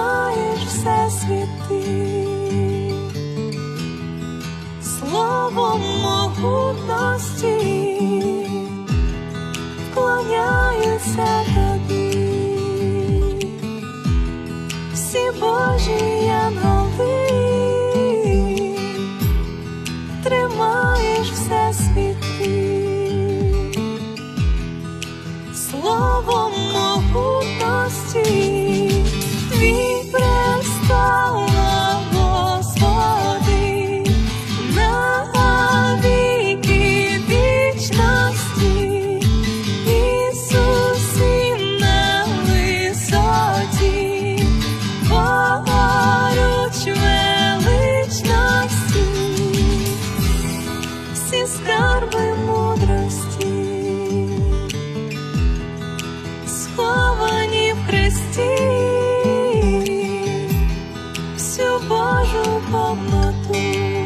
Маєш все світи, словом могутності вклоняюся тобі, всі Божі янголи тримаєш все світи, слово. Божу повноту.